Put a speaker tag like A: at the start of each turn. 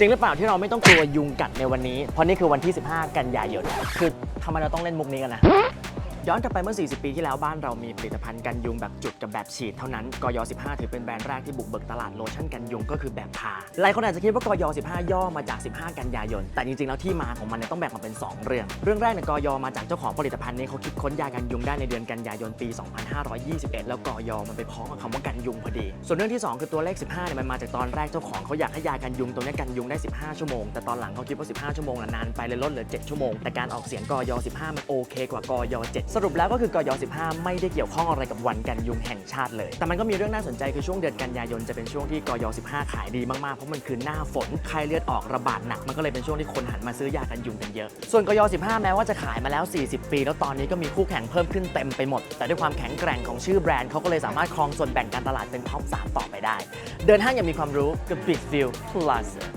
A: จริงหรือเปล่าที่เราไม่ต้องกลัวยุงกัดในวันนี้ เพราะนี่คือวันที่ 15 กันยายน คือทำไมเราต้องเล่นมุกนี้กันนะ ย้อนกลับไปเมื่อ 40 ปีที่แล้วบ้านเรามีผลิตภัณฑ์กันยุงแบบจุดกับแบบฉีดเท่านั้น กย 15 ถือเป็นแบรนด์แรกที่บุกเบิกตลาดโลชั่นกันยุงก็คือแบบทา หลายคนอาจจะคิดว่ากย 15 ย่อมาจาก 15 กันยายน แต่จริงๆ แล้วที่มาของมันเนี่ยต้องแบ่งออกเป็น 2 เรื่อง เรื่องแรกเนี่ยกย มาจากเจ้าของผลิตภัณฑ์นี้เขาคิดค้นยากันยุงได้ในเดือนกันยายนปี 2521 แล้วกย มันไปพ้องกับคำว่ากันยุงพอดี ส่วนเรื่องที่ 2 คือตัวเลข 15 เนี่ยมันมาจากตอนแรกเจ้าของเขาอยากให้ยากันยุงตัวนี้กันยุงได้ 15 ชั่วโมง แต่ตอนหลังเขาคิดว่า 15 ชั่วโมงน่ะนานไปเลยลดเหลือ 7 ชั่วโมง แต่การออกเสียงกย 15 มันโอเคกว่ากย 7สรุปแล้วก็คือกย15 ไม่ได้เกี่ยวข้องอะไรกับวันกันยุงแห่งชาติเลย แต่มันก็มีเรื่องน่าสนใจคือช่วงเดือนกันยายนจะเป็นช่วงที่กย15 ขายดีมากๆ เพราะมันคือหน้าฝนไข้เลือดออกระบาดหนัก มันก็เลยเป็นช่วงที่คนหันมาซื้อยากันยุงกันเยอะ ส่วนกย15 แม้ว่าจะขายมาแล้ว 40 ปี แล้วตอนนี้ก็มีคู่แข่งเพิ่มขึ้นเต็มไปหมด แต่ด้วยความแข็งแกร่งของชื่อแบรนด์เขาก็เลยสามารถครองส่วนแบ่งการตลาดเป็นท็อป3ต่อไปได้ เดินห้างอย่างมีความรู้กับ Big View Plaza